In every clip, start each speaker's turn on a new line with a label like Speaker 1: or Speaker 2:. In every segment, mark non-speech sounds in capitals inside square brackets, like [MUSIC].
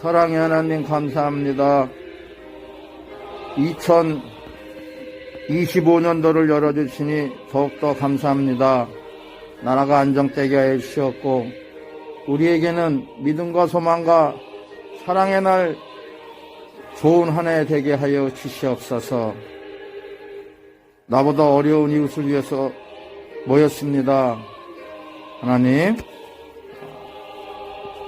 Speaker 1: 사랑의 하나님 감사합니다. 2025년도를 열어주시니 더욱더 감사합니다. 나라가 안정되게 해 주시었고 우리에게는 믿음과 소망과 사랑의 날 좋은 한 해 되게 하여 주시옵소서. 나보다 어려운 이웃을 위해서 모였습니다. 하나님,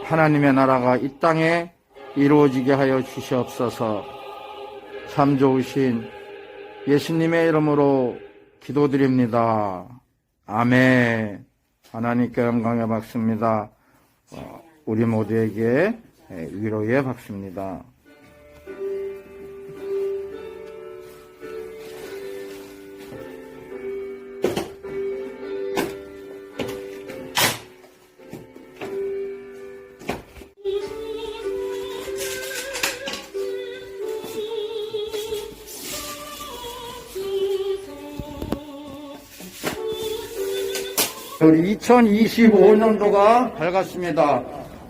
Speaker 1: 하나님의 나라가 이 땅에 이루어지게 하여 주시옵소서. 참 좋으신 예수님의 이름으로 기도드립니다. 아멘. 하나님께 영광의 박수입니다. 어, 우리 모두에게 위로의 박수입니다. 우리 2025년도가 밝았습니다.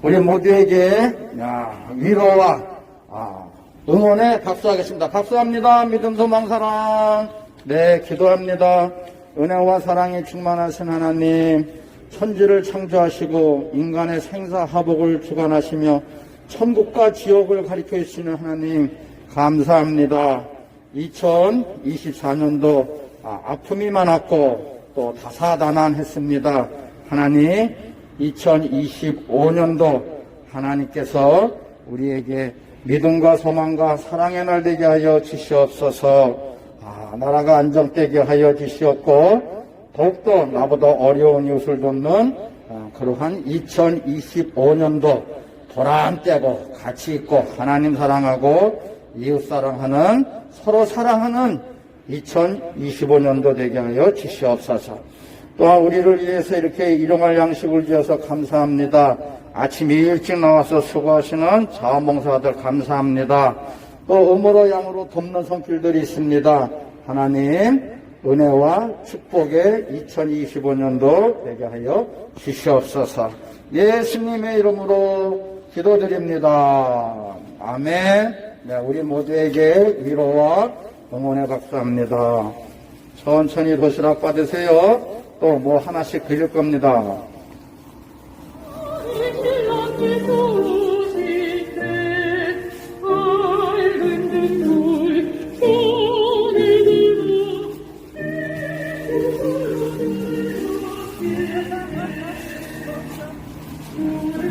Speaker 1: 우리 모두에게 야, 위로와 아, 응원의 박수하겠습니다. 박수합니다. 믿음, 소망, 사랑. 네, 기도합니다. 은혜와 사랑이 충만하신 하나님, 천지를 창조하시고 인간의 생사하복을 주관하시며 천국과 지옥을 가리켜 주시는 하나님, 감사합니다. 2024년도 아, 아픔이 많았고 또 다사다난했습니다. 하나님, 2025년도 하나님께서 우리에게 믿음과 소망과 사랑의 날 되게 하여 주시옵소서. 아, 나라가 안정되게 하여 주시옵고 더욱더 나보다 어려운 이웃을 돕는 아, 그러한 2025년도 보람되고 가치 있고 하나님 사랑하고 이웃 사랑하는 서로 사랑하는 2025년도 되게 하여 주시옵소서. 또한 우리를 위해서 이렇게 일용할 양식을 주셔서 감사합니다. 아침 일찍 나와서 수고하시는 자원봉사들 감사합니다. 또 음으로 양으로 돕는 손길들이 있습니다. 하나님 은혜와 축복의 2025년도 되게 하여 주시옵소서. 예수님의 이름으로 기도드립니다. 아멘. 네, 우리 모두에게 위로와 응원의 박수합니다. 천천히 도시락 받으세요. 또 뭐 하나씩 드릴 겁니다. [LAUGHS]